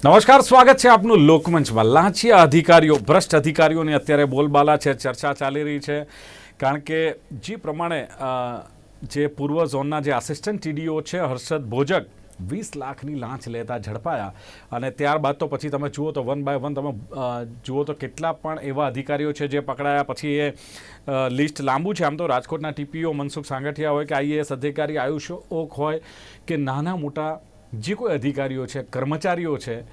નમસ્કાર, સ્વાગત છે આપનું લોકમંચમાં. લાંચિયા અધિકારીઓ, ભ્રષ્ટ અધિકારીઓની અત્યારે બોલબાલા છે, ચર્ચા ચાલી રહી છે. કારણ કે જે પ્રમાણે જે પૂર્વ ઝોનના જે આસિસ્ટન્ટ ટીડીઓ છે, હર્ષદ ભોજક, વીસ લાખની લાંચ લેતા ઝડપાયા. અને ત્યારબાદ તો પછી તમે જુઓ તો વન બાય વન તમે જુઓ તો કેટલા પણ એવા અધિકારીઓ છે જે પકડાયા. પછી એ લિસ્ટ લાંબુ છે. આમ તો રાજકોટના ટીપીઓ મનસુખ સાંગઠિયા હોય કે આઈએએસ અધિકારી આયુષ ઓક હોય કે નાના મોટા જે કોઈ અધિકારીઓ છે, કર્મચારીઓ છે,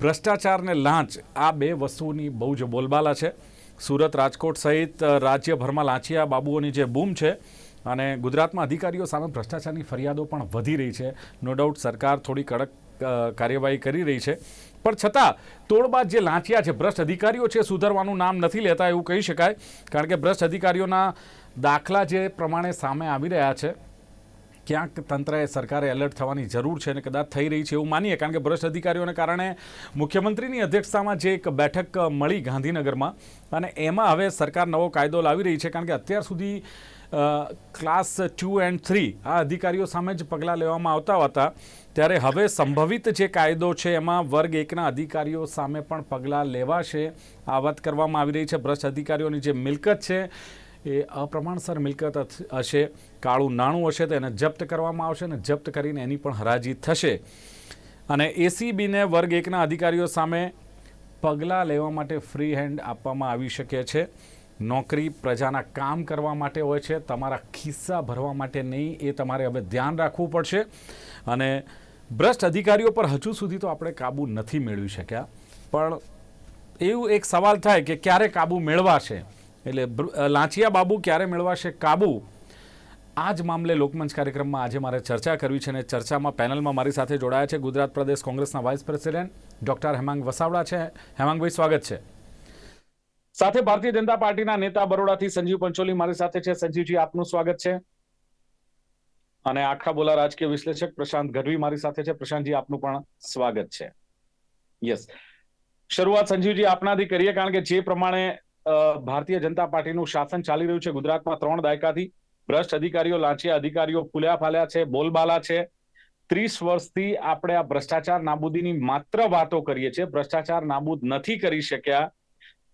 ભ્રષ્ટાચારને લાંચ, આ બે વસ્તુની બહુ જ બોલબાલા છે. સુરત રાજકોટ સહિત રાજ્યભરમાં લાંચિયા બાબુઓની જે બૂમ છે અને ગુજરાતમાં અધિકારીઓ સામે ભ્રષ્ટાચારની ફરિયાદો પણ વધી રહી છે. નો ડાઉટ સરકાર થોડી કડક કાર્યવાહી કરી રહી છે. પણ છતાં તોડબાદ જે લાંચિયા છે, ભ્રષ્ટ અધિકારીઓ છે, સુધારવાનું નામ નથી લેતા એવું કહી શકાય. કારણ કે ભ્રષ્ટ અધિકારીઓના દાખલા જે પ્રમાણે સામે આવી રહ્યા છે ક્યાંક તંત્રએ સરકારે એલર્ટ થવાની જરૂર છે અને કદાચ થઈ રહી છે એવું માનીએ, કારણ કે ભ્રષ્ટ અધિકારીઓને કારણે મુખ્યમંત્રીની અધ્યક્ષતામાં જે એક બેઠક મળી ગાંધીનગરમાં, અને એમાં હવે સરકાર નવો કાયદો લાવી રહી છે, કારણ કે અત્યાર સુધી ક્લાસ ટુ એન્ડ થ્રી આ અધિકારીઓ સામે જ પગલાં લેવામાં આવતા હતા. ત્યારે હવે સંભવિત જે કાયદો છે એમાં વર્ગ એકના અધિકારીઓ સામે પણ પગલાં લેવાશે. આ વાત કરવામાં આવી રહી છે. ભ્રષ્ટ અધિકારીઓની જે મિલકત છે એ અપ્રમાણસર મિલકત હશે, કાળું નાણું હશે તો એને જપ્ત કરવામાં આવશે અને જપ્ત કરીને એની પણ હરાજી થશે. અને એસીબીને વર્ગ એકના અધિકારીઓ સામે પગલાં લેવા માટે ફ્રી હેન્ડ આપવામાં આવી શકે છે. નોકરી, પ્રજાના કામ કરવા માટે હોય છે, તમારા ખિસ્સા ભરવા માટે નહીં, એ તમારે હવે ધ્યાન રાખવું પડશે. અને ભ્રષ્ટ અધિકારીઓ પર હજુ સુધી તો આપણે કાબૂ નથી મેળવી શક્યા. પણ એવું એક સવાલ થાય કે ક્યારે કાબુ મેળવાશે? એટલે લાંચિયા બાબુ ક્યારે મેળવાશે કાબુ? આ જ મામલે લોકમંચ કાર્યક્રમમાં આજે મારે ચર્ચા કરવી છે અને ચર્ચામાં પેનલમાં મારી સાથે જોડાયા છે ગુજરાત પ્રદેશ કોંગ્રેસના vice president doctor Hemang Vasavada છે. હેમાંગભાઈ, સ્વાગત છે. સાથે ભારતીય જનતા પાર્ટીના નેતા બરોડાથી સંજીવ પંચોલી મારી સાથે છે. સંજીવજી, આપનું સ્વાગત છે. અને આખા બોલા રાજકીય વિશ્લેષક પ્રશાંત ગઢવી મારી સાથે છે. પ્રશાંતજી, આપનું પણ સ્વાગત છે. યસ. શરૂઆત સંજીવજી, આપનાથી કરીએ, કારણ કે જે પ્રમાણે ભારતીય જનતા પાર્ટીનું શાસન ચાલી રહ્યું છે ગુજરાતમાં ત્રણ દાયકાથી. ભ્રષ્ટ અધિકારીઓ લાંચિયા અધિકારીઓ ફૂલ્યા ફાલ્યા છે, બોલબાલા છે. ત્રીસ વર્ષથી આપણે આ ભ્રષ્ટાચાર નાબૂદીની માત્ર વાતો કરીએ છીએ. ભ્રષ્ટાચાર નાબૂદ નથી કરી શક્યા.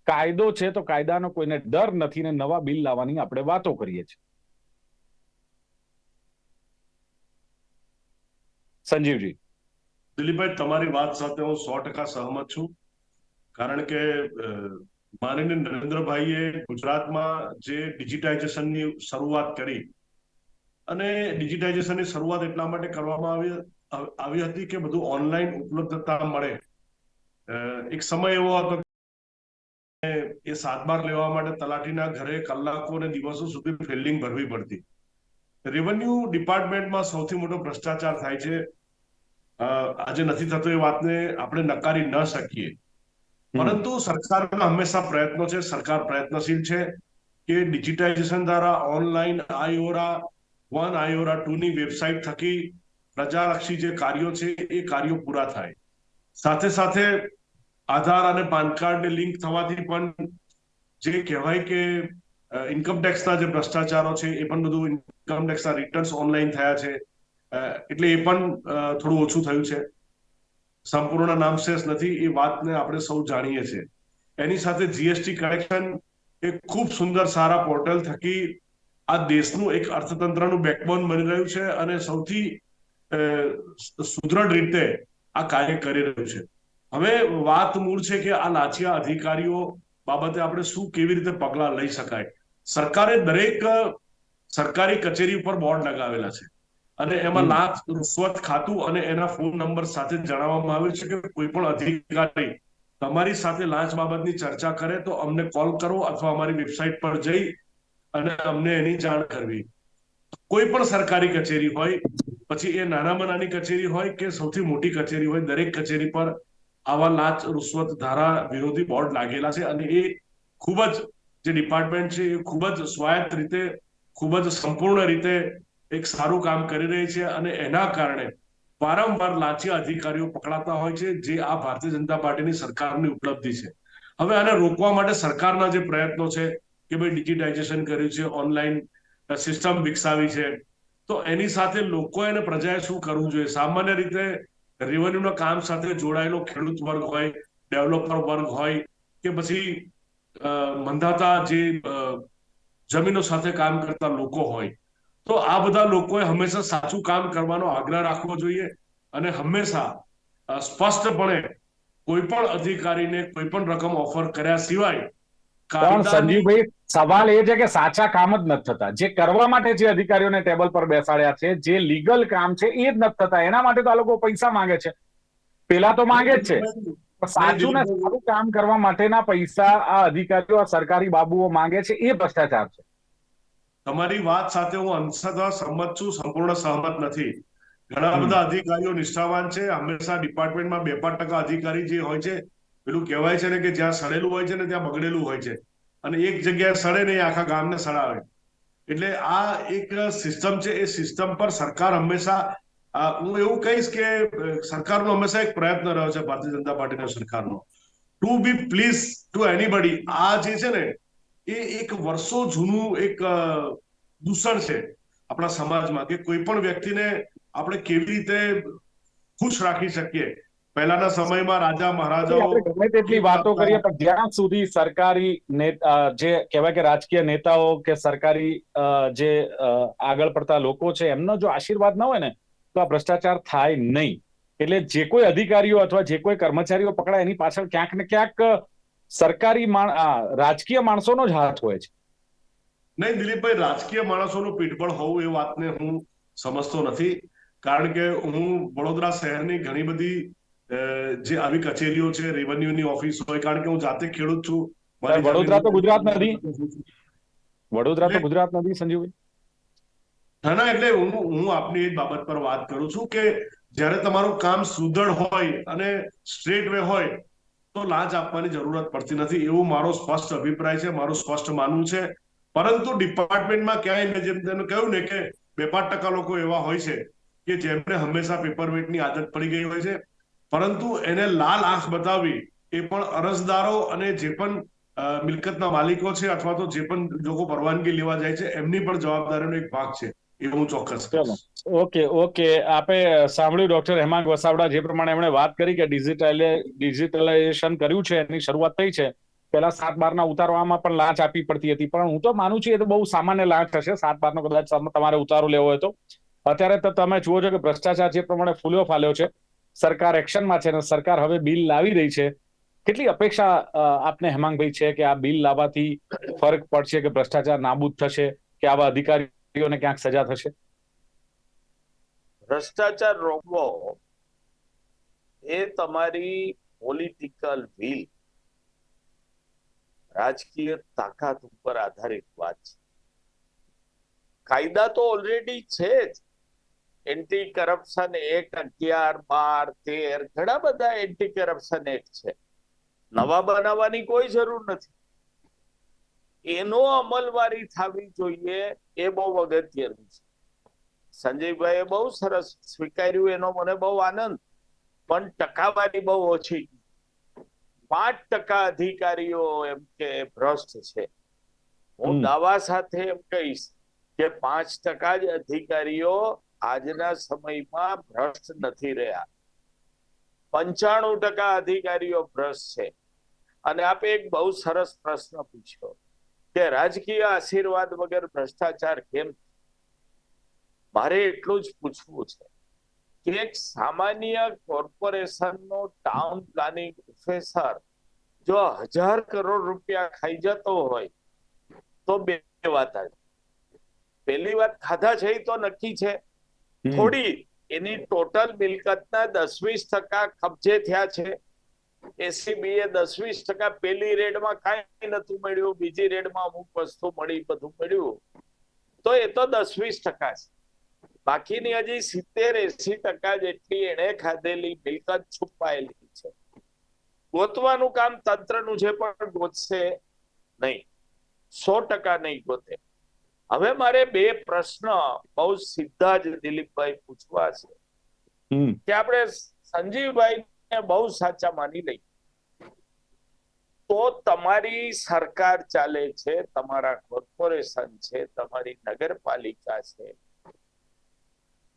કાયદો છે તો કાયદાનો કોઈને ડર નથી ને નવા બિલ લાવવાની આપણે વાતો કરીએ છીએ. સંજીવજી. દિલીપભાઈ, તમારી વાત સાથે હું સો ટકા સહમત છું. કારણ કે માનનીય નરેન્દ્રભાઈએ ગુજરાતમાં જે ડિજિટાઇઝેશનની શરૂઆત કરી અને ડિજિટાઇઝેશનની શરૂઆત એટલા માટે કરવામાં આવી આવી હતી કે બધું ઓનલાઈન ઉપલબ્ધતા મળે. એક સમય એવો હતો એ સાતબાર લેવા માટે તલાટીના ઘરે કલાકો અને દિવસો સુધી ફિલ્ડિંગ ભરવી પડતી. રેવન્યુ ડિપાર્ટમેન્ટમાં સૌથી મોટો ભ્રષ્ટાચાર થાય છે. આજે નથી થતો એ વાતને આપણે નકારી ન શકીએ. પરંતુ સરકારના હંમેશા પ્રયત્નો છે, સરકાર પ્રયત્નશીલ છે કે ડિજિટાઇઝેશન દ્વારા online iORA one iORA two ની વેબસાઇટ થકી પ્રજાલક્ષી જે કાર્યો છે, એ કાર્યો પૂરા થાય. સાથે સાથે આધાર અને પાન કાર્ડ લિંક થવાથી પણ જે કહેવાય કે ઇન્કમ ટેક્સના જે ભ્રષ્ટાચારો છે, એ પણ બધું ઇન્કમ ટેક્સના રિટર્ન્સ ઓનલાઈન થયા છે. એટલે એ પણ થોડું ઓછું થયું છે. સંપૂર્ણ નામશેષ નથી, એ વાતને આપણે સૌ જાણીએ છીએ. એની સાથે જીએસટી કલેક્શન એ ખૂબ સુંદર સારા પોર્ટલ થકી આ દેશનું એક અર્થતંત્રનું બેકબોન બની રહ્યું છે અને સૌથી સુદૃઢ રીતે આ કાર્ય કરી રહ્યું છે. હવે વાત મૂળ છે કે આ લાચિયા અધિકારીઓ બાબતે આપણે શું કેવી રીતે પગલાં લઈ શકાય? સરકારે દરેક સરકારી કચેરી ઉપર બોર્ડ લગાવેલા છે. અને એમાં લાભ રૂશ્વત ખાતું અને એના ફોન નંબર સાથે જણાવવામાં આવ્યું છે કે કોઈ પણ અધિકારી તમારી સાથે લાંચ બાબતની ચર્ચા કરે તો અમને કોલ કરો અથવા અમારી વેબસાઇટ પર જઈ અને અમને એની જાણ કરવી. કોઈ પણ સરકારી કચેરી હોય પછી એ નાનામાં નાની કચેરી હોય કે સૌથી મોટી કચેરી હોય દરેક કચેરી પર આવા લાંચ રૂશ્વત ધારા વિરોધી બોર્ડ લાગેલા છે અને એ ખૂબ જ જે ડિપાર્ટમેન્ટ છે એ ખૂબ જ સ્વાયત્ત રીતે ખૂબ જ સંપૂર્ણ રીતે એક સારું કામ કરી રહી છે અને એના કારણે વારંવાર લાંચિયા અધિકારીઓ પકડાતા હોય છે, જે આ ભારતીય જનતા પાર્ટીની સરકારની ઉપલબ્ધિ છે. હવે આને રોકવા માટે સરકારના જે પ્રયત્નો છે કે ભાઈ ડિજિટાઇઝેશન કર્યું છે, ઓનલાઈન સિસ્ટમ વિકસાવી છે, તો એની સાથે લોકોએ અને પ્રજાએ શું કરવું જોઈએ? સામાન્ય રીતે રેવન્યુના કામ સાથે જોડાયેલો ખેડૂત વર્ગ હોય ડેવલપર વર્ગ હોય કે પછી મંધાતા જે જમીનો સાથે કામ કરતા લોકો હોય તો આ બધા લોકોએ હંમેશા સાચું કામ કરવાનો આગ્રહ રાખવો જોઈએ અને હંમેશા સ્પષ્ટપણે કોઈ પણ અધિકારીને કોઈ પણ રકમ ઓફર કર્યા સિવાય પણ સંજીવભાઈ સવાલ એ છે કે સાચા કામ જ નથી થતા. જે કરવા માટે જે અધિકારીઓને ટેબલ પર બેસાડ્યા છે જે લીગલ કામ છે એ જ નથી થતા. એના માટે તો આ લોકો પૈસા માંગે છે. પેલા તો માંગે જ છે. સાચું ને સારું કામ કરવા માટેના પૈસા આ અધિકારીઓ આ સરકારી બાબુઓ માંગે છે એ ભ્રષ્ટાચાર છે. તમારી વાત સાથે હું અંશતઃ સંમત છું સંપૂર્ણ સહમત નથી. ઘણા. બધા અધિકારીઓ નિષ્ઠાવાન છે. હંમેશા ડિપાર્ટમેન્ટમાં બે પાંચ ટકા અધિકારી જે હોય છે પેલું કહેવાય છે ને કે જ્યાં સડેલું હોય છે ને ત્યાં બગડેલું હોય છે. અને એક જગ્યાએ સડે ને આખા ગામને સડાવે. એટલે આ એક સિસ્ટમ છે. એ સિસ્ટમ પર સરકાર હંમેશા હું એવું કહીશ કે સરકારનો હંમેશા એક પ્રયત્ન રહ્યો છે ભારતીય જનતા પાર્ટીના સરકારનો. To be please to anybody આ જે છે ને એ એક વર્ષો જૂનું એક દૂષણ છે આપણા સમાજમાં કે કોઈ પણ વ્યક્તિને આપણે કેવી રીતે ખુશ રાખી શકીએ. પહેલાના સમયમાં રાજા મહારાજાઓ ગમે તેટલી વાતો કરીએ પણ જ્યાં સુધી સરકારી ને- જે કહેવાય કે રાજકીય નેતાઓ કે સરકારી જે આગળ પડતા લોકો છે એમનો જો આશીર્વાદ ન હોય ને તો આ ભ્રષ્ટાચાર થાય નહીં. એટલે જે કોઈ અધિકારીઓ અથવા જે કોઈ કર્મચારીઓ પકડાય એની પાછળ ક્યાંક ને ક્યાંક સરકારી રાજકીય માણસોનો જ હાથ હોય છે. નહીં દિલીપભાઈ રાજકીય માણસોનું પીઠબળ હોવું એ વાતને હું સમજતો નથી. કારણ કે હું વડોદરા શહેરની ઘણી બધી જે આવી કચેરીઓ છે રેવન્યુની ઓફિસ હોય કારણ કે હું જાતે ખેડૂત છું. વડોદરા તો ગુજરાત નથી. વડોદરા તો ગુજરાત નથી સંજીવભાઈ? ના ના એટલે હું હું આપની એ બાબત પર વાત કરું છું કે જ્યારે તમારું કામ સુદળ હોય અને સ્ટ્રેટ વે હોય તો લાંચ આપવાની જરૂરત પડતી નથી એવું મારો સ્પષ્ટ અભિપ્રાય છે, મારું સ્પષ્ટ માનવું છે. પરંતુ ડિપાર્ટમેન્ટમાં ક્યાંય જેમ તેનું કહ્યું ને કે બે પાંચ ટકા લોકો એવા હોય છે કે જેમને હંમેશા પેપરવેટની આદત પડી ગઈ હોય છે. પરંતુ એને લાલ આંખ બતાવવી એ પણ અરજદારો અને જે પણ મિલકતના માલિકો છે અથવા તો જે પણ લોકો પરવાનગી લેવા જાય છે એમની પણ જવાબદારીનો એક ભાગ છે. એ ચોક્કસ. ચલો. Okay okay. આપે સાંભળ્યું ડોક્ટર હેમાંગ વસાવડા જે પ્રમાણે એમણે વાત કરી કે ડિજિટલ, ડિજિટલાઇઝેશન કર્યું છે, એની શરૂઆત થઈ છે. પેલા સાત બારના ઉતારવામાં પણ લાંચ આપવી પડતી હતી. પણ હું તો માનું છું એ તો બહુ સામાન્ય લાંચ હશે. સાત બારનો કદાચ તમારે ઉતારો લેવો હોય તો. અત્યારે તો તમે જુઓ છો કે ભ્રષ્ટાચાર જે પ્રમાણે ફૂલ્યો ફાલ્યો છે, સરકાર એક્શનમાં છે અને સરકાર હવે બિલ લાવી રહી છે. કેટલી અપેક્ષા આપને હેમાંગભાઈ છે કે આ બિલ લાવવાથી ફરક પડશે કે ભ્રષ્ટાચાર નાબૂદ થશે, કે આવા અધિકારીઓને ક્યાંક સજા થશે? ભ્રષ્ટાચાર રોકવો એ તમારી પોલિટિકલ વિલ રાજકીય તાકાત ઉપર આધારિત વાત છે. કાયદા તો ઓલરેડી છે જ. એન્ટી કરપ્શન એક્ટ અગિયાર, બાર, તેર, ઘણા બધા એન્ટી કરપ્શન એક્ટ છે. નવા બનાવવાની કોઈ જરૂર નથી. એનો અમલવારી થવી જોઈએ એ બહુ અગત્યનું છે. સંજયભાઈએ બહુ સરસ સ્વીકાર્યું એનો મને બહુ આનંદ. પણ ટકાવારી બહુ ઓછી. પાંચ ટકા અધિકારીઓ એમ કે ભ્રષ્ટ છે. હું. દાવા સાથે એમ કહીશ કે પાંચ ટકા જ અધિકારીઓ આજના સમયમાં ભ્રષ્ટ નથી રહ્યા. પંચાણું ટકા અધિકારીઓ ભ્રષ્ટ છે. અને આપે એક બહુ સરસ પ્રશ્ન પૂછ્યો. કે રાજકીય આશીર્વાદ વગર ભ્રષ્ટાચાર કેમ? મારે એટલું જ પૂછવું છે કે એક સામાન્ય કોર્પોરેશનનો ટાઉન પ્લાનિંગ ઓફિસર જો હજાર કરોડ રૂપિયા ખાઈ જતો હોય તો બે વાત આવે. પેલી વાત ખાધા છે તો નક્કી છે. થોડી એની ટોટલ મિલકતના દસ વીસ ટકા કબજે થયા છે. એસીબી એ દસ વીસ ટકા પેલી રેડમાં કાંઈ નતું મળ્યું. બીજી રેડમાં અમુક વસ્તુ મળી બધું મળ્યું. તો એ તો દસવીસ ટકા છે. બાકીની હજી સિત્તેર એસી ટકા જેટલી એને ખાધેલી મિલકત છુપાયેલી છે. ગોતવાનું કામ તંત્રનું છે પણ ગોતશે નહીં. સો ટકા નહીં ગોતે. હવે મારે બે પ્રશ્ન બહુ સીધા જ દિલીપભાઈ પૂછવા છે. કે આપણે સંજીવભાઈ બહુ સાચા માની લઈ. તો તમારી સરકાર ચાલે છે તમારા કોર્પોરેશન છે તમારી નગરપાલિકા છે.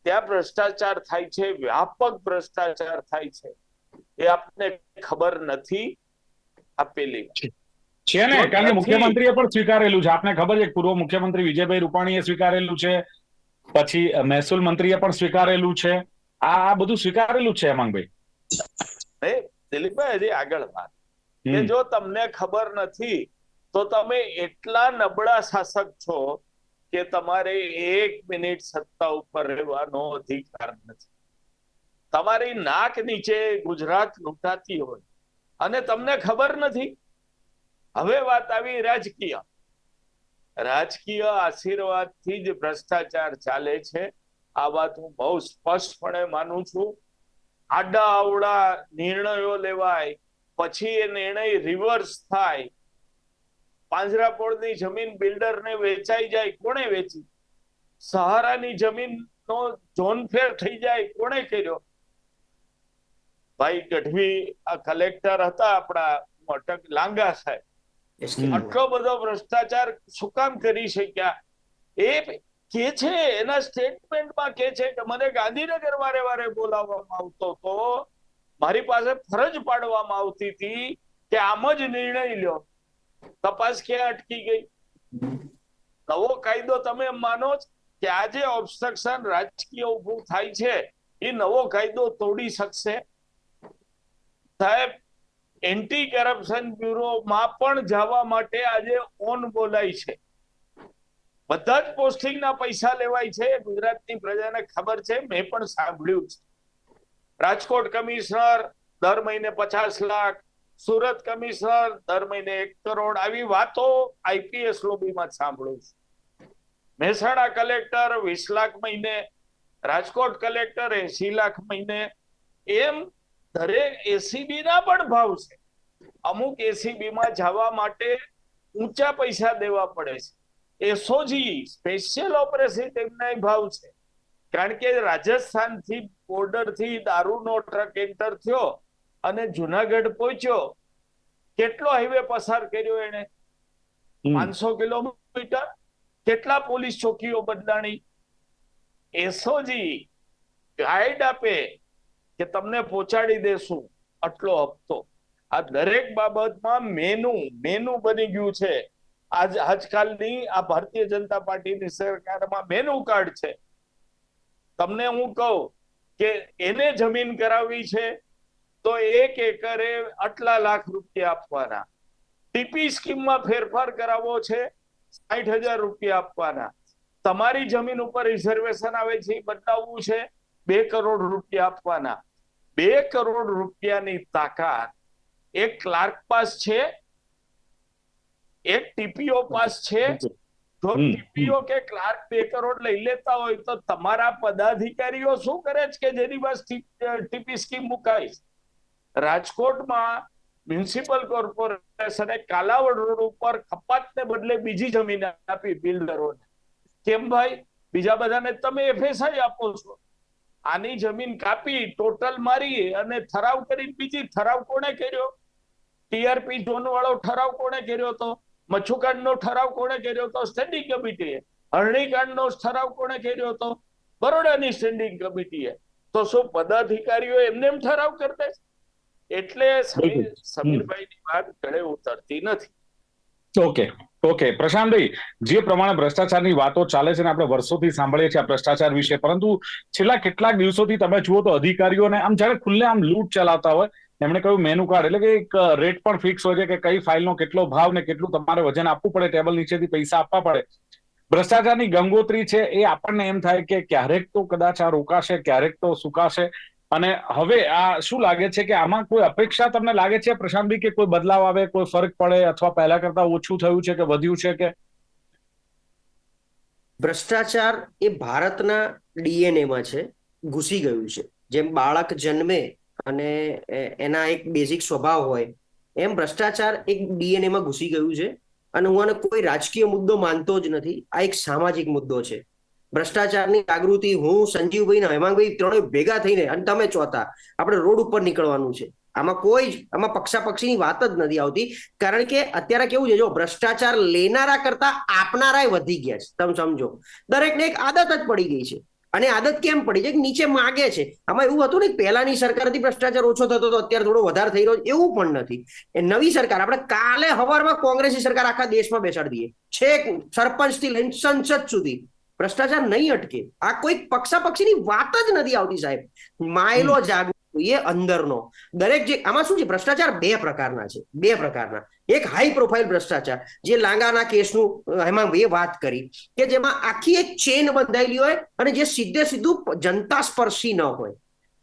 ત્યાં ભ્રષ્ટાચાર થાય છે વ્યાપક ભ્રષ્ટાચાર થાય છે. એ આપને ખબર નથી આપેલી છે ને? કારણ કે મુખ્યમંત્રીએ પણ સ્વીકારેલું છે. આપને ખબર છે પૂર્વ મુખ્યમંત્રી વિજયભાઈ રૂપાણીએ સ્વીકારેલું છે. પછી મહેસૂલ મંત્રીએ પણ સ્વીકારેલું છે. આ આ બધું સ્વીકારેલું છે હેમાંગભાઈ. દિલીપભાઈ હજી આગળ વાત. કે જો તમને ખબર નથી તો તમે એટલા નબળા શાસક છો કે તમારે એક મિનિટ સત્તા ઉપર રહેવાનો અધિકાર નથી. તમારી નાક નીચે ગુજરાત લૂંટાતી હોય અને તમને ખબર નથી? હવે વાત આવી રાજકીય. રાજકીય આશીર્વાદથી જ ભ્રષ્ટાચાર ચાલે છે. આ વાત હું બહુ સ્પષ્ટપણે માનું છું. આડા અવડા નિર્ણયો લેવાય પછી એ નિર્ણય રિવર્સ થાય. પાંજરાપોળની જમીન બિલ્ડરને વેચાઈ જાય કોણે વેચી? સહારાની જમીનનો જોનફેર થઈ જાય કોણે કર્યો? ભાઈ ગઢવી આ કલેક્ટર હતા આપણા અટક લાંગા સાહેબ. આટલો બધો ભ્રષ્ટાચાર શું કામ કરી શક્યા? એ કે છે, એના સ્ટેટમેન્ટમાં કે છે કે મને ગાંધીનગર વારે વારે બોલાવવામાં આવતો હતો, મારી પાસે ફરજ પાડવામાં આવતી હતી કે આમ જ નિર્ણય લ્યો. તપાસ ક્યાં અટકી ગઈ? નવો કાયદો તમે માનો કે આજે ઓબ્સ્ટ્રક્શન રાજકીય ઉભું થાય છે, એ નવો કાયદો તોડી શકશે? સાહેબ એન્ટી કરપ્શન બ્યુરોમાં પણ જવા માટે આજે ઓન બોલાય છે. બધા જ પોસ્ટિંગના પૈસા લેવાય છે. ગુજરાતની પ્રજાને ખબર છે. મેં પણ સાંભળ્યું છે. રાજકોટ કમિશનર દર મહિને પચાસ લાખ, સુરત કમિશનર દર મહિને એક કરોડ. આવી વાતો આઈપીએસ લોબીમાં સાંભળું છું. મહેસાણા કલેક્ટર વીસ લાખ મહિને, રાજકોટ કલેક્ટર એસી લાખ મહિને. એમ દરેક એસીબી ના પણ ભાવ છે. અમુક એસીબી માં જવા માટે ઊંચા પૈસા દેવા પડે છે. એસઓજી સ્પેશિયલ ઓપરેશન તેમના ભાવ છે. કારણ કે રાજસ્થાનથી બોર્ડરથી દારૂનો ટ્રક એન્ટર થયો અને જુનાગઢ પહોંચ્યો. કેટલો હાઈવે પસાર કર્યો એને પાંચસો કિલોમીટર. કેટલા પોલીસ ચોકીઓ બદલાણી? એસઓજી ગાઈડ આપે કે તમને પહોંચાડી દેશું આટલો હપ્તો. આ દરેક બાબતમાં મેનુ મેનુ બની ગયું છે. આજ આજકાલની આ ભારતીય જનતા પાર્ટીની સરકારમાં મેનુ કાર્ડ છે. તમને હું કહું કે એને જમીન કરાવવી છે તો એક એકરે આટલા લાખ રૂપિયા આપવાના. ટીપી સ્કીમમાં ફેરફાર કરાવવો છે સાઠ હજાર રૂપિયા આપવાના. તમારી જમીન ઉપર રિઝર્વેશન આવે છે એ બદલાવવું છે બે કરોડ રૂપિયા આપવાના. બે કરોડ રૂપિયાની તાકાત એક ક્લાર્ક પાસ છે એક ટીપીઓ પાસ છે જો. ટીપીઓ કે ક્લાર્ક બે કરોડ લઈ લેતા હોય તો તમારા પદાધિકારીઓ શું કરે છે કે જેની પાસે ટીપી સ્કીમ મુકાય રાજકોટમાં મ્યુનિસિપલ કોર્પોરેશને કાલાવડ રોડ ઉપર ખપાતને બદલે બીજી જમીન આપી બિલ્ડરોને. કેમ ભાઈ? બીજા બધાને તમે એફએસઆઈ આપો છો. આની જમીન કાપી ટોટલ મારી અને ઠરાવ કરી બીજી ઠરાવ કોણે કર્યો? ટીઆરપી ઝોન વાળો ઠરાવ કોણે કર્યો તો? મચ્છુકાંડનો ઠરાવ કોણે કર્યો તો સ્ટેન્ડિંગ કમિટીએ હરણીકાંડનો ઠરાવ કોણે કર્યો હતો? બરોડાની સ્ટેન્ડિંગ કમિટીએ તો શું પદાધિકારીઓ એમને એમ ઠરાવ કરતા એટલે. સમીરભાઈની વાત ગળે ઉતરતી નથી. ઓકે. ઓકે. પ્રશાંતભાઈ જે પ્રમાણે ભ્રષ્ટાચારની વાતો ચાલે છે ને આપણે વર્ષોથી સાંભળીએ છીએ આ ભ્રષ્ટાચાર વિશે પરંતુ છેલ્લા કેટલાક દિવસોથી તમે જુઓ તો અધિકારીઓને આમ જ્યારે ખુલ્લે આમ લૂંટ ચલાવતા હોય એમણે કહ્યું મેનુ કાર્ડ એટલે કે એક રેટ પણ ફિક્સ હોય છે કે કઈ ફાઇલનો કેટલો ભાવ ને કેટલું તમારે વજન આપવું પડે ટેબલ નીચેથી પૈસા આપવા પડે. ભ્રષ્ટાચારની ગંગોત્રી છે એ આપણને એમ થાય કે ક્યારેક તો કદાચ આ રોકાશે, ક્યારેક તો સુકાશે. અને હવે આ શું લાગે છે કે આમાં કોઈ અપેક્ષા તમને લાગે છે પ્રશાંતભાઈ કે કોઈ બદલાવ આવે, કોઈ ફરક પડે અથવા પહેલા કરતા ઓછું થયું છે કે વધ્યું છે કે? ભ્રષ્ટાચાર એ ભારતના ડીએનએમાં છે, ઘૂસી ગયું છે. જેમ બાળક જન્મે અને એના એક બેઝિક સ્વભાવ હોય. એમ ભ્રષ્ટાચાર એક ડીએનએમાં ઘૂસી ગયું છે અને હું આને કોઈ રાજકીય મુદ્દો માનતો જ નથી. આ એક સામાજિક મુદ્દો છે. ભ્રષ્ટાચારની જાગૃતિ, હું, સંજીવભાઈ ને હેમાંગભાઈ ત્રણેય ભેગા થઈને અને તમે ચોથા આપણે રોડ ઉપર નીકળવાનું છે. આમાં કોઈ જ, આમાં પક્ષાપક્ષીની વાત જ નથી આવતી. કારણ કે અત્યારે કેવું છે, જો ભ્રષ્ટાચાર લેનારા કરતા આપનારાય વધી ગયા છે. તમે સમજો. દરેકને એક આદત જ પડી ગઈ છે. અને આદત કેમ પડી? છે કે નીચે માગે છે. આમાં એવું હતું ને પહેલાની સરકારથી ભ્રષ્ટાચાર ઓછો થતો હતો અત્યારે થોડો વધારે થઈ રહ્યો એવું પણ નથી. એ નવી સરકાર આપણે કાલે હવારમાં કોંગ્રેસી સરકાર આખા દેશમાં બેસાડી દઈએ. છેક સરપંચથી લઈને સંસદ સુધી. ભ્રષ્ટાચાર નહીં અટકે. આ કોઈ પક્ષાપક્ષીની વાત જ નથી આવતી સાહેબ. માયલો જાગવો જોઈએ અંદરનો. દરેક જે આમાં શું છે? ભ્રષ્ટાચાર બે પ્રકારના છે. બે પ્રકારના. એક હાઈ પ્રોફાઇલ ભ્રષ્ટાચાર જે લાંગાના કેસનું એમાં એ વાત કરી કે જેમાં આખી એક ચેન બંધાયેલી હોય અને જે સીધે સીધું જનતા સ્પર્શી ન હોય.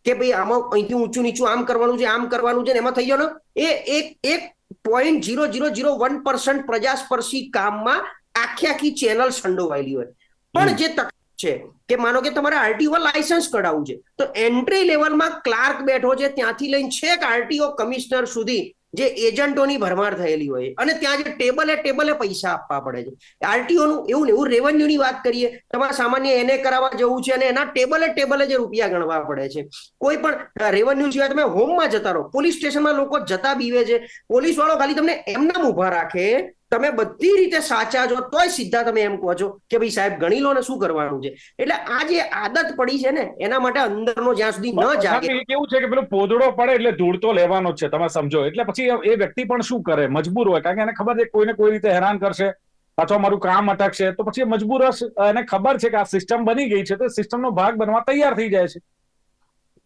કે ભાઈ આમાં અહીંથી ઊંચું નીચું આમ કરવાનું છે આમ કરવાનું છે ને એમાં થઈ ગયો ને? એ એક એક point zero zero zero one percent પ્રજાસ્પર્શી કામમાં આખી આખી ચેનલ સંડોવાયેલી હોય. પણ જે તક છે કે માનો કે તમારે આરટીઓ લાયસન્સ કઢાવવું છે તો એન્ટ્રી લેવલમાં ક્લાર્ક બેઠો છે ત્યાંથી લઈને છેક આરટીઓ કમિશનર સુધી જે એજન્ટોની ભરમાર થયેલી હોય અને ત્યાં જે ટેબલે ટેબલે પૈસા આપવા પડે છે. આરટીઓ નું એવું ને એવું રેવન્યુની વાત કરીએ, તમારે સામાન્ય એને કરાવવા જવું છે અને એના ટેબલે ટેબલે જે રૂપિયા ગણવા પડે છે. કોઈ પણ રેવન્યુ સિવાય તમે હોમમાં જતા રહો પોલીસ સ્ટેશનમાં લોકો જતા બીવે છે. પોલીસ વાળો ખાલી તમને એમનામ ઊભા રાખે તમે બધી રીતે સાચા છો તોય સીધા તમે એમ કહો છો કે ભાઈ સાહેબ ગણી લો ને શું કરવાનું છે? એટલે આ જે આદત પડી છે ને એના માટે અંદરનો જ્યાં સુધી ન જાગે કેવું છે કે પેલો પોદડો પડે એટલે ધૂળ તો લેવાનો જ છે તમે સમજો. એટલે પછી એ- વ્યક્તિ પણ શું કરે? મજબૂર હોય. કારણ કે એને ખબર છે કોઈને કોઈ રીતે હેરાન કરશે અથવા મારું કામ અટકશે તો પછી મજબૂર એને ખબર છે કે આ સિસ્ટમ બની ગઈ છે તો સિસ્ટમનો ભાગ બનવા તૈયાર થઈ જાય છે.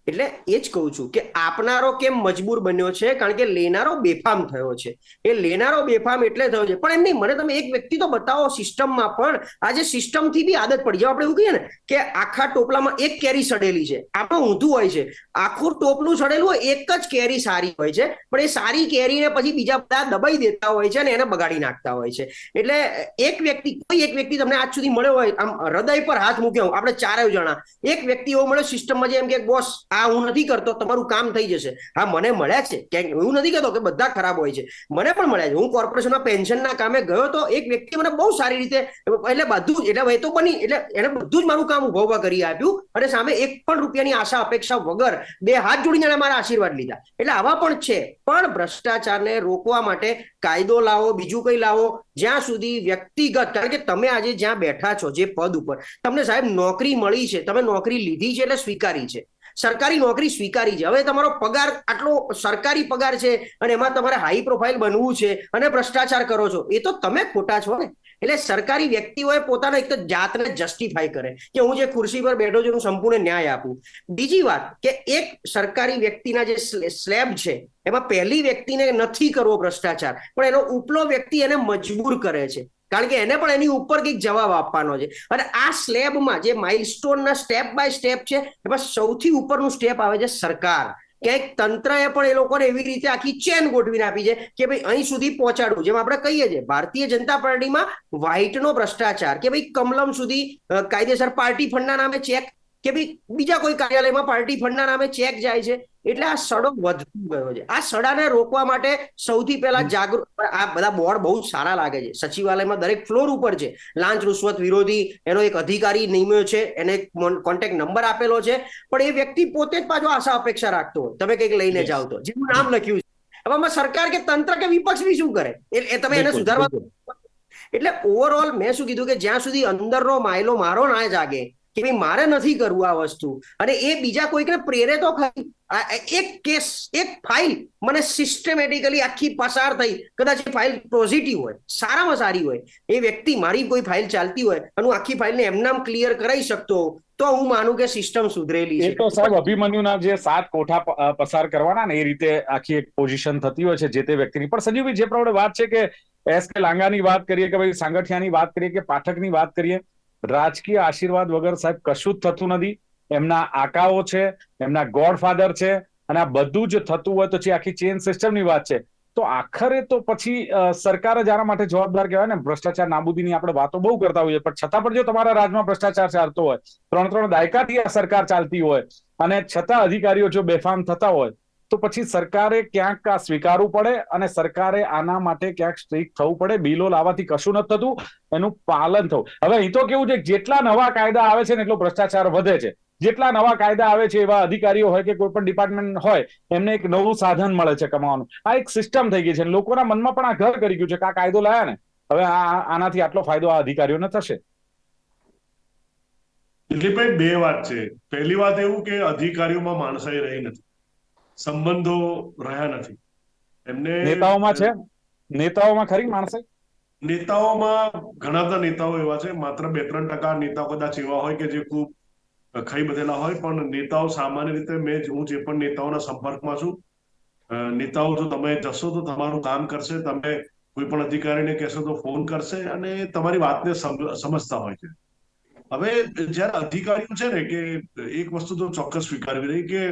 એટલે એ જ કહું છું કે આપનારો કેમ મજબૂર બન્યો છે? કારણ કે લેનારો બેફામ થયો છે. એ લેનારો બેફામ એટલે થયો છે. પણ એમ નહીં, મને તમે એક વ્યક્તિ તો બતાવો સિસ્ટમમાં પણ આજે સિસ્ટમથી બી આદત પડી. જાય આપણે એવું કહીએ ને કે આખા ટોપલામાં એક કેરી સડેલી છે. આમાં ઊંધું હોય છે. આખું ટોપલું સડેલું હોય, એક જ કેરી સારી હોય છે. પણ એ સારી કેરીને પછી બીજા બધા દબાઈ દેતા હોય છે અને એને બગાડી નાખતા હોય છે. એટલે એક વ્યક્તિ, કોઈ એક વ્યક્તિ તમને આજ સુધી મળ્યો હોય, આમ હૃદય પર હાથ મૂક્યો આપણે ચારેય જણા, એક વ્યક્તિ એવો મળ્યો સિસ્ટમમાં જે એમ કે, બોસ, આ હું નથી કરતો, તમારું કામ થઈ જશે. હા, મને મળ્યા છે. ક્યાંક હું નથી કહેતો કે બધા ખરાબ હોય છે. મને પણ મળ્યા છે. હું કોર્પોરેશનના પેન્શનના કામે ગયો તો એક વ્યક્તિ મને બહુ સારી રીતે, એટલે બધું એટલે એ તો બની, એટલે એને બધું જ મારું કામ ઊભા ઊભા કરી આપ્યું અને સામે એક પણ રૂપિયાની આશા, અપેક્ષા વગર બે હાથ જોડીને એને મારા આશીર્વાદ લીધા. એટલે આવા પણ છે. પણ ભ્રષ્ટાચારને રોકવા માટે કાયદો લાવો, બીજું કઈ લાવો, જ્યાં સુધી વ્યક્તિગત, કારણ કે તમે આજે જ્યાં બેઠા છો જે પદ ઉપર, તમને સાહેબ નોકરી મળી છે, તમે નોકરી લીધી છે એટલે સ્વીકારી છે. સરકારી નોકરી સ્વીકારી છે. હવે તમારો પગાર આટલો સરકારી પગાર છે અને એમાં તમારે હાઈ પ્રોફાઇલ બનવું છે અને ભ્રષ્ટાચાર કરો છો. એ તો તમે ખોટા છો ને. એટલે સરકારી વ્યક્તિઓએ પોતાના એક તો જાતને જસ્ટિફાય કરે કે હું જે ખુરશી પર બેઠો છું હું સંપૂર્ણ ન્યાય આપું. બીજી વાત કે એક સરકારી વ્યક્તિના જે સ્લેબ છે એમાં પહેલી વ્યક્તિને નથી કરવો ભ્રષ્ટાચાર. પણ એનો ઉપલો વ્યક્તિ એને મજબૂર કરે છે. કારણ કે એને પણ એની ઉપર કંઈક જવાબ આપવાનો છે. અને આ સ્લેબમાં જે માઇલસ્ટોનના સ્ટેપ બાય સ્ટેપ છે, એમાં સૌથી ઉપરનું સ્ટેપ આવે છે સરકાર. ક્યાંક તંત્રએ પણ એ લોકોને એવી રીતે આખી ચેન ગોઠવીને આપી છે કે ભાઈ અહીં સુધી પહોંચાડવું. જેમ આપણે કહીએ છીએ, ભારતીય જનતા પાર્ટીમાં વ્હાઇટનો ભ્રષ્ટાચાર કે ભાઈ કમલમ સુધી કાયદેસર પાર્ટી ફંડના નામે ચેક કે ભાઈ બીજા કોઈ કાર્યાલયમાં પાર્ટી ફંડના નામે ચેક જાય છે. એટલે આ સડો વધતો ગયો છે. આ સડાને રોકવા માટે સૌથી પહેલા જાગૃત આ બધા બોર્ડ બહુ સારા લાગે છે. સચિવાલયમાં દરેક ફ્લોર ઉપર છે. લાંચ રૂશ્વત વિરોધી એનો એક અધિકારી નિમ્યો છે. એને કોન્ટેક્ટ નંબર આપેલો છે. પણ એ વ્યક્તિ પોતે જ પાછો આશા અપેક્ષા રાખતો હોય. તમે કંઈક લઈને જાવ તો. જેનું નામ લખ્યું છે. હવે સરકાર કે તંત્ર કે વિપક્ષ બી શું કરે? એ તમે એને સુધારવા. એટલે ઓવરઓલ મેં શું કીધું કે જ્યાં સુધી અંદરનો માયલો મારો ના જાગે કે ભાઈ મારે નથી કરવું આ વસ્તુ. અને એ બીજા કોઈકને પ્રેરે તો ખરી. એક કેસ એક ફાઇલ મને સિસ્ટમેટિકલી આખી પસાર થઈ. કદાચ એ ફાઇલ પોઝિટિવ હોય સારામાં સારી હોય. એ વ્યક્તિ મારી કોઈ ફાઇલ ચાલતી હોય અને હું આખી ફાઇલને એમનામ ક્લિયર કરાવી શકતો તો હું માનું કે સિસ્ટમ સુધરેલી એ છે. તો સાહેબ અભિમન્યુના જે સાત કોઠા પસાર કરવાના ને એ રીતે આખી એક પોઝિશન થતી હોય છે જે તે વ્યક્તિની. પણ સંજીવભાઈ જે પ્રમાણે વાત છે કે એસ કે લાંગાની વાત કરીએ કે ભાઈ સાંગઠિયાની વાત કરીએ કે પાઠકની વાત કરીએ રાજકીય આશીર્વાદ વગર સાહેબ કશું જ થતું નથી. એમના આકાઓ છે, એમના ગોડફાધર છે, અને આ બધું જ થતું હોય તો આખી ચેન સિસ્ટમની વાત છે. તો આખરે તો પછી સરકાર જ આના માટે જવાબદાર કહેવાય ને? ભ્રષ્ટાચાર નાબૂદીની આપણે વાતો બહુ કરતા હોઈએ, પણ છતાં પણ જો તમારા રાજમાં ભ્રષ્ટાચાર ચાલતો હોય ત્રણ ત્રણ દાયકાથી આ સરકાર ચાલતી હોય, અને છતાં અધિકારીઓ જો બેફામ થતા હોય તો પછી સરકારે ક્યાંક આ સ્વીકારવું પડે અને સરકારે આના માટે ક્યાંક સ્ટ્રીક થવું પડે. બિલો લાવવાથી કશું નથી થતું, એનું પાલન થવું. હવે અહીં તો કેવું છે, જેટલા નવા કાયદા આવે છે ને એટલો ભ્રષ્ટાચાર વધે છે. જેટલા નવા કાયદા આવે છે એવા અધિકારીઓ હોય કે કોઈ પણ ડિપાર્ટમેન્ટ હોય, એમને એક નવું સાધન મળે છે કમાવાનું. આ એક સિસ્ટમ થઈ ગઈ છે લોકોના મનમાં પણ આ ઘર કરી ગયું છે કે આ કાયદો લાયા ને. હવે આ આનાથી આટલો ફાયદો આ અધિકારીઓને થશે. દિલીપભાઈ બે વાત છે. પહેલી વાત એવું કે અધિકારીઓમાં માણસાઈ રહી નથી. સંબંધો રહ્યા નથી. એમને નેતાઓમાં છે? નેતાઓમાં ખરી માણસે? નેતાઓમાં ઘણા બધા નેતાઓ એવા છે. માત્ર બે ત્રણ ટકા નેતાઓ કદાચ એવા હોય કે જે ખૂબ ખાઈ બધેલા હોય પણ નેતાઓ સામાન્ય રીતે મેં હું જે પણ નેતાઓના સંપર્કમાં છું નેતાઓ જો તમે જશો તો તમારું કામ કરશે તમે કોઈ પણ અધિકારીને કહેશો તો ફોન કરશે અને તમારી વાતને સમજતા હોય છે. હવે જ્યારે અધિકારીઓ છે ને કે એક વસ્તુ તો ચોક્કસ સ્વીકારવી રહી કે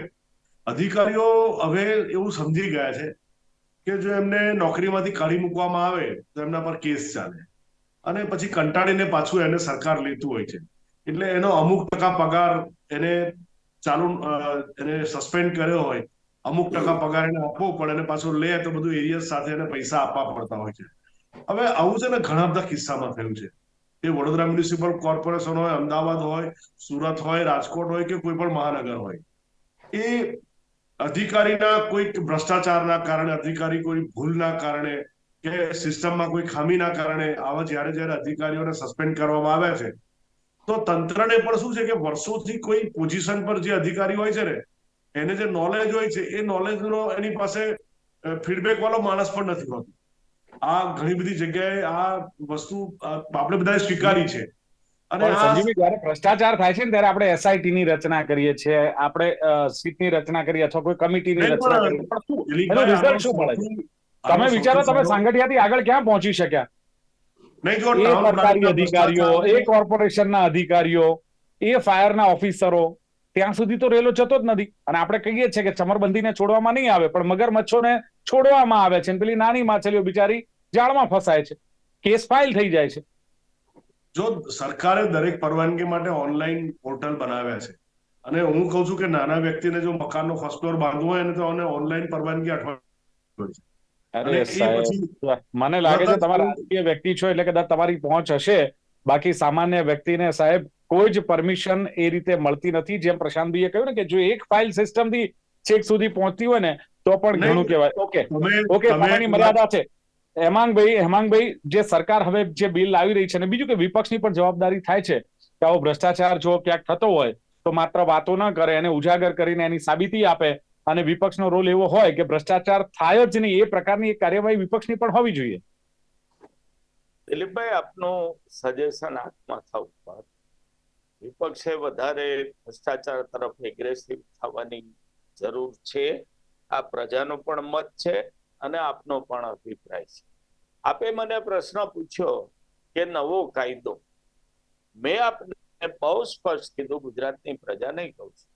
અધિકારીઓ હવે એવું સમજી ગયા છે કે જો એમને નોકરીમાંથી કાઢી મૂકવામાં આવે, તો એમના પર કેસ ચાલે. અને પછી કંટાળીને પાછું એને સરકાર લેતું હોય છે. એટલે એનો અમુક ટકા પગાર એને ચાલુ એને સસ્પેન્ડ કર્યો હોય, અમુક ટકા પગાર એને આપવો પડે, અને પાછું લે તો બધું એરિયસ સાથે એને પૈસા આપવા પડતા હોય છે. હવે આવું છે ને ઘણા બધા કિસ્સામાં થયું છે. એ વડોદરા મ્યુનિસિપલ કોર્પોરેશન હોય, અમદાવાદ હોય, સુરત હોય, રાજકોટ હોય કે કોઈ પણ મહાનગર હોય. એ અધિકારીના કોઈક ભ્રષ્ટાચારના કારણે, અધિકારી કોઈ ભૂલના કારણે કે સિસ્ટમમાં કોઈ ખામીના કારણે આવા જ્યારે જ્યારે અધિકારીઓને સસ્પેન્ડ કરવામાં આવ્યા છે, તો તંત્રને પણ શું છે કે વર્ષોથી કોઈ પોઝિશન પર જે અધિકારી હોય છે ને, એને જે નોલેજ હોય છે, એ નોલેજનો એની પાસે ફીડબેક વાળો માણસ પણ નથી હોતો. આ ઘણી બધી જગ્યાએ આ વસ્તુ આપણે બધાએ સ્વીકારી છે. અને સંજીવભાઈ જ્યારે ભ્રષ્ટાચાર થાય છે ને ત્યારે આપણે એસઆઈટી ની રચના કરીએ છીએ આપણે સીટની રચના કરીએ અથવા કોઈ કમિટીની રચના કરીએ. પણ શું મળે તમે વિચારો તમે સાંગઠિયાથી આગળ ક્યાં પહોંચી શક્યા? એ સરકારી ના અધિકારીઓ એ કોર્પોરેશનના અધિકારીઓ એ ફાયરના ઓફિસરો ત્યાં સુધી તો રેલો જતો જ નથી. અને આપણે કહીએ છીએ કે ચમરબંધીને છોડવામાં નહીં આવે પણ મગરમચ્છોને છોડવામાં આવે છે. પેલી નાની માછલીઓ બિચારી જાળમાં ફસાય છે. કેસ ફાઇલ થઈ જાય છે. જો સરકારે દરેક પરવાનગી માટે ઓનલાઈન પોર્ટલ બનાવ્યા છે અને હું કહું છું કે નાના વ્યક્તિને જો મકાનનો ફર્સ્ટ ફ્લોર બાંધવો હોય ને તો એને ઓનલાઈન પરવાનગી અઠવાડિયે મને લાગે છે તમારા તમે રાજકીય વ્યક્તિ છો એટલે કદાચ તમારી પહોંચ હશે. બાકી સામાન્ય વ્યક્તિને સાહેબ કોઈ જ પરમિશન એ રીતે મળતી નથી. જેમ પ્રશાંતભાઈએ કહ્યું ને કે જો એક ફાઇલ સિસ્ટમથી છેક સુધી પહોંચતી હોય ને તો પણ ઘણું કહેવાય. ઓકે ઓકે તમે- સમયની મર્યાદા છે. હેમાંગભાઈ હેમાંગભાઈ, જે સરકાર હવે જે બિલ લાવી રહી છે અને બીજું કે વિપક્ષની પણ જવાબદારી થાય છે કે આવો ભ્રષ્ટાચાર જો ક્યાંક થતો હોય, તો માત્ર વાતો ન કરે, એને ઉજાગર કરીને એની સાબિતી આપે અને વિપક્ષનો રોલ એવો હોય કે ભ્રષ્ટાચાર થાય જ નહીં, એ પ્રકારની કાર્યવાહી વિપક્ષની પણ હોવી જોઈએ. દિલીપભાઈ, આપનું સજેશન હાથમાં થવું પડે વિપક્ષે વધારે ભ્રષ્ટાચાર તરફ એગ્રેસિવ થવાની જરૂર છે. આ પ્રજાનો પણ મત છે. અને આપનો પણ અભિપ્રાય છે. આપે મને પ્રશ્ન પૂછ્યો કે નવો કાયદો. મેં આપને બહુ સ્પષ્ટ કીધું ગુજરાતની પ્રજાને કહું છું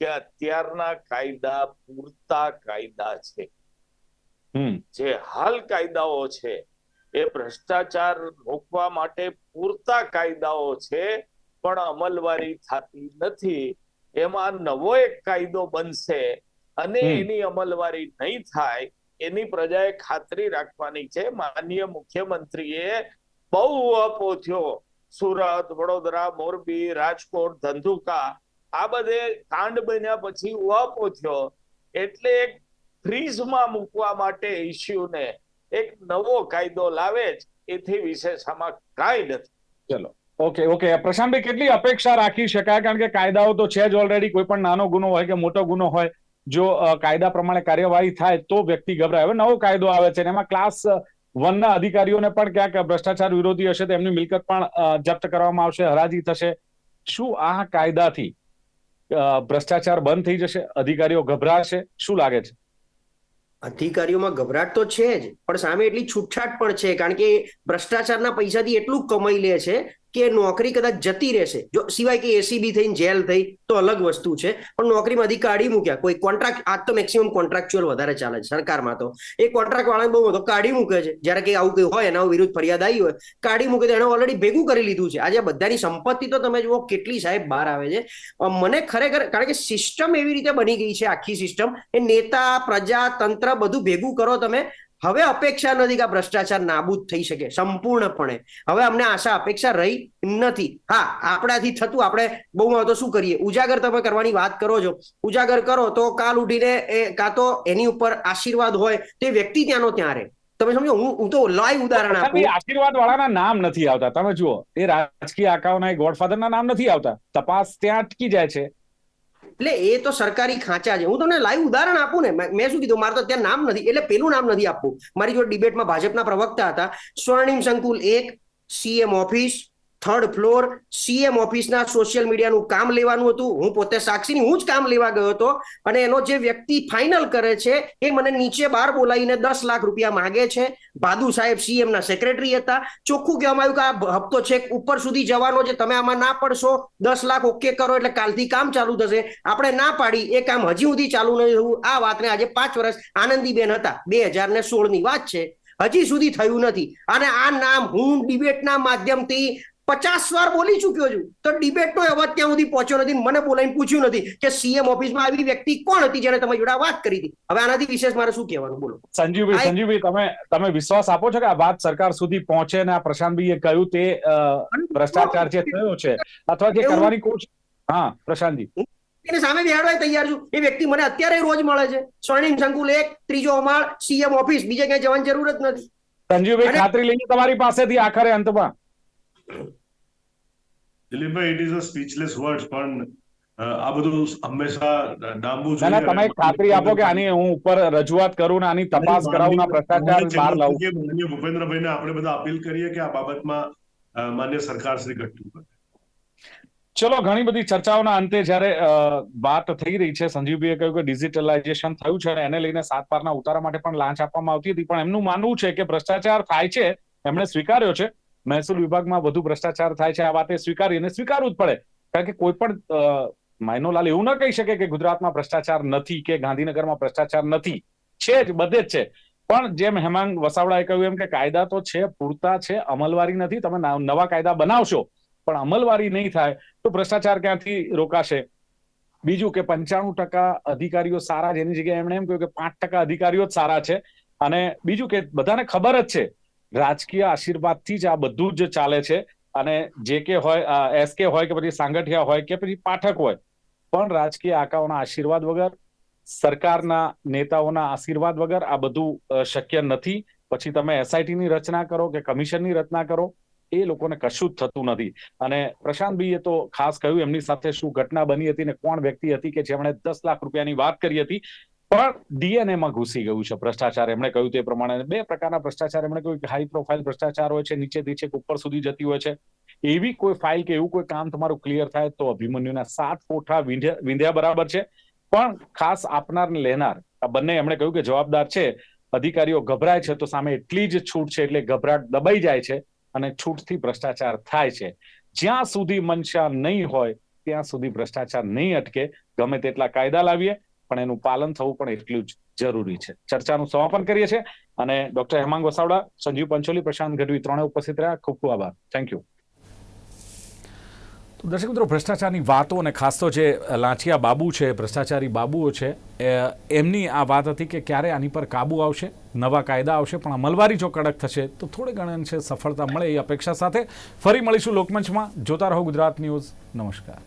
કે અત્યારના કાયદા પૂરતા કાયદા છે. જે હાલ કાયદાઓ છે એ ભ્રષ્ટાચાર રોકવા માટે પૂરતા કાયદાઓ છે પણ અમલવારી થતી નથી. એમાં નવો એક કાયદો બનશે અને એની અમલવારી નહીં થાય એની પ્રજાએ ખાતરી રાખવાની છે. માનનીય મુખ્યમંત્રીએ બહુ અપોથ્યો સુરત, વડોદરા, મોરબી, રાજકોટ, ધંધુકા, આ બધે કાંડ બન્યા પછી અપોથ્યો થયો. એટલે એક ફ્રીઝમાં મૂકવા માટે ઇસ્યુને એક નવો કાયદો લાવે જ, એથી વિશેષ આમાં કાંઈ નથી. ચલો. Okay okay. પ્રશાંતભાઈ, કેટલી અપેક્ષા રાખી શકાય? કારણ કે કાયદાઓ તો છે જ ઓલરેડી કોઈ પણ નાનો ગુનો હોય કે મોટો ગુનો હોય જો કાયદા પ્રમાણે કાર્યવાહી થાય તો વ્યક્તિ ગભરાય. હવે નવો કાયદો આવે છે એમાં ક્લાસ વનના અધિકારીઓને પણ ક્યાંક ભ્રષ્ટાચાર વિરોધી હશે તો એમની મિલકત પણ જપ્ત કરવામાં આવશે, હરાજી થશે. શું આ કાયદાથી ભ્રષ્ટાચાર બંધ થઈ જશે? અધિકારીઓ ગભરાશે? શું લાગે છે? અધિકારીઓમાં ગભરાટ તો છે જ, પણ સામે એટલી છૂટછાટ પણ છે, કારણ કે ભ્રષ્ટાચારના પૈસાથી એટલું કમાઈ લે છે કે નોકરી કદાચ જતી રહેશે. જો સિવાય કે એસીબી થઈને જેલ થઈ, તો અલગ વસ્તુ છે. પણ નોકરીમાંથી કાઢી મૂક્યા. કોઈ કોન્ટ્રાક્ટ આજ તો મેક્સિમમ કોન્ટ્રાક્ચ્યુઅલ વધારે ચાલે છે સરકારમાં તો. એ કોન્ટ્રાક્ટ વાળાને બહુ બધો કાઢી મૂકે છે. જ્યારે કે આવું કંઈ હોય, એના વિરુદ્ધ ફરિયાદ આવી હોય, કાઢી મૂકે તો એને ઓલરેડી ભેગું કરી લીધું છે. આજે બધાની સંપત્તિ તો તમે જુઓ કેટલી સાહેબ બહાર આવે છે. મને ખરેખર, કારણ કે સિસ્ટમ એવી રીતે બની ગઈ છે, આખી સિસ્ટમ એ નેતા, પ્રજા, તંત્ર બધું ભેગું કરો તમે. હવે અપેક્ષા નથી કે આ ભ્રષ્ટાચાર નાબૂદ થઈ શકે સંપૂર્ણપણે. હવે અમને આશા અપેક્ષા રહી નથી. હા આપણાથી થતું આપણે બહુ તો શું કરીએ? ઉજાગર તમે કરવાની વાત કરો છો. ઉજાગર કરો તો કાલ ઉઠીને એ કાં તો એની ઉપર આશીર્વાદ હોય તે વ્યક્તિ ત્યાંનો ત્યાં રહે. તમે સમજો હું હું તો લાઈવ ઉદાહરણ આપું. આશીર્વાદ વાળાના નામ નથી આવતા. તમે જુઓ એ રાજકીય આકાઓના ગોડફાધરના નામ નથી આવતા. તપાસ ત્યાં અટકી જાય છે. એટલે એ તો સરકારી ખાંચા છે. હું તમને લાઈવ ઉદાહરણ આપું ને, મેં શું કીધું, મારે તો ત્યાં નામ નથી, એટલે પેલું નામ નથી આપવું. મારી જો ડિબેટમાં ભાજપના પ્રવક્તા હતા. સ્વર્ણિમ સંકુલ એક CM office third floor CM ઓફિસના સોશિયલ મીડિયાનું કામ લેવાનું હતું. હું પોતે સાક્ષીની હું જ કામ લેવા ગયો હતો. અને એનો જે વ્યક્તિ ફાઇનલ કરે છે, એ મને નીચે બહાર બોલાવીને દસ લાખ રૂપિયા માગે છે. ભાદુ સાહેબ સીએમ ના સેક્રેટરી હતા. ચોખ્ખું કહેવામાં આવ્યું કે આ હપ્તો છેક ઉપર સુધી જવાનો છે. તમે આમાં ના પડશો. દસ લાખ ઓકે કરો એટલે કાલથી કામ ચાલુ થશે. આપણે ના પાડી. એ કામ હજી સુધી ચાલુ નથી થયું. આ વાતને આજે પાંચ વર્ષ આનંદીબેન હતા. બે હજાર ને સોળની વાત છે. હજી સુધી થયું નથી. અને આ નામ હું ડિબેટના માધ્યમથી પચાસ વાર બોલી ચૂક્યો છું. તો ડિબેટનો અવાજ ત્યાં સુધી પહોંચ્યો નથી. મને બોલાઈને પૂછ્યું નથી કે સીએમ ઓફિસમાં આવી વ્યક્તિ કોણ હતી જેને તમે જોડે વાત કરી હતી. હવે આનાથી વિશેષ મારે શું કહેવાનું? બોલો. સંજીવભાઈ સંજીવભાઈ તમે તમે વિશ્વાસ આપો છો કે આ વાત સરકાર સુધી પહોંચે ને આ પ્રશાંતભાઈએ કહ્યું તે ભ્રષ્ટાચાર જે થયો છે અથવા જે કરવાની કોશિશ હા પ્રશાંતજી. એની સામે બેહાડવા તૈયાર છું. એ વ્યક્તિ મને અત્યારે રોજ મળે છે. સ્વર્ણિમ સંકુલ એક ત્રીજો અમાળ સીએમ ઓફિસ બીજે ક્યાંય જવાની જરૂર જ નથી. સંજીવભાઈ ખાતરી લઈને તમારી પાસેથી આખરે અંતમાં. દિલીપભાઈ it is a speechless word પણ આ બધું હંમેશા ના ના તમે ખાતરી આપો કે આની હું ઉપર રજૂઆત કરું ને આની તપાસ કરાવું ના ભ્રષ્ટાચાર બહાર લાવું. માનનીય ભૂપેન્દ્રભાઈને આપણે બધા અપીલ કરીએ કે આ બાબતમાં માન્ય સરકાર શ્રી ઘટતું કરે. ચલો ઘણી બધી ચર્ચાઓના અંતે જ્યારે વાત થઈ રહી છે સંજીવભાઈએ કહ્યું કે ડિજિટલાઇઝેશન થયું છે અને એને લઈને સાત પારના ઉતારા માટે પણ લાંચ આપવામાં આવતી હતી પણ એમનું માનવું છે કે ભ્રષ્ટાચાર થાય છે એમણે સ્વીકાર્યો છે. મહેસૂલ વિભાગમાં વધુ ભ્રષ્ટાચાર થાય છે, આ વાતે સ્વીકારી સ્વીકારવું જ પડે. કારણ કે કોઈ પણ માઇનોલાલ એવું ન કહી શકે કે ગુજરાતમાં ભ્રષ્ટાચાર નથી કે ગાંધીનગરમાં ભ્રષ્ટાચાર નથી. છે જ, બધે જ છે. પણ જેમ હેમાંગ વસાવડાએ કહ્યું એમ કે કાયદા તો છે, પૂરતા છે, અમલવારી નથી, તમે નવા કાયદા બનાવશો. પણ અમલવારી નહીં થાય તો ભ્રષ્ટાચાર ક્યાંથી રોકાશે? બીજું કે પંચાણું ટકા અધિકારીઓ સારા જેની જગ્યાએ એમણે એમ કહ્યું કે પાંચ ટકા અધિકારીઓ જ સારા છે. અને બીજું કે બધાને ખબર જ છે રાજકીય આશીર્વાદથી જ આ બધું જ ચાલે છે. અને જે કે હોય એસકે હોય કે પછી સાંગઠિયા હોય કે પછી પાઠક હોય, પણ રાજકીય આકાઓના આશીર્વાદ વગર, સરકારના નેતાઓના આશીર્વાદ વગર આ બધું શક્ય નથી. પછી તમે એસઆઈટી ની રચના કરો કે કમિશનની રચના કરો, એ લોકોને કશું જ થતું નથી. અને પ્રશાંતભાઈએ તો ખાસ કહ્યું, એમની સાથે શું ઘટના બની હતી ને કોણ વ્યક્તિ હતી કે જેમણે દસ લાખ રૂપિયાની વાત કરી હતી પણ ડીએનએમાં ઘૂસી ગયું છે ભ્રષ્ટાચાર. એમણે કહ્યું તે પ્રમાણે બે પ્રકારના ભ્રષ્ટાચાર. એમણે કહ્યું કે હાઈ પ્રોફાઇલ ભ્રષ્ટાચાર હોય છે, નીચે નીચે ઉપર સુધી જતી હોય છે. એવી કોઈ ફાઇલ કે એવું કોઈ કામ તમારું ક્લિયર થાય તો અભિમન્યુના સાત વિંધ્યા વિંધ્યા બરાબર છે. પણ ખાસ આપનાર ને લેનાર, આ બંને એમણે કહ્યું કે જવાબદાર છે. અધિકારીઓ ગભરાય છે તો સામે એટલી જ છૂટ છે એટલે ગભરાટ દબાઈ જાય છે અને છૂટથી ભ્રષ્ટાચાર થાય છે. જ્યાં સુધી મનસા નહીં હોય, ત્યાં સુધી ભ્રષ્ટાચાર નહીં અટકે. ગમે તેટલા કાયદા લાવીએ પણ એનું પાલન થવું પણ એટલું જ જરૂરી છે. ચર્ચાનું સમાપન કરીએ છીએ અને ડોક્ટર હેમાંગ વસાવડા, સંજીવ પંચોલી, પ્રશાંત ગઢવી ત્રણે ઉપસ્થિત રહ્યા. ખૂબ ખૂબ આભાર. થેન્ક યુ તો દર્શક મિત્રો, ભ્રષ્ટાચારની વાતો અને ખાસ તો જે લાંચિયા બાબુ છે, ભ્રષ્ટાચારી બાબુઓ છે એમની આ વાત હતી કે ક્યારે આની પર કાબુ આવશે, નવા કાયદા આવશે, પણ અમલવારી જો કડક થશે, તો થોડે ઘણા છે સફળતા મળે એ અપેક્ષા સાથે ફરી મળીશું લોકમંચમાં. જોતા રહો ગુજરાત ન્યૂઝ. નમસ્કાર.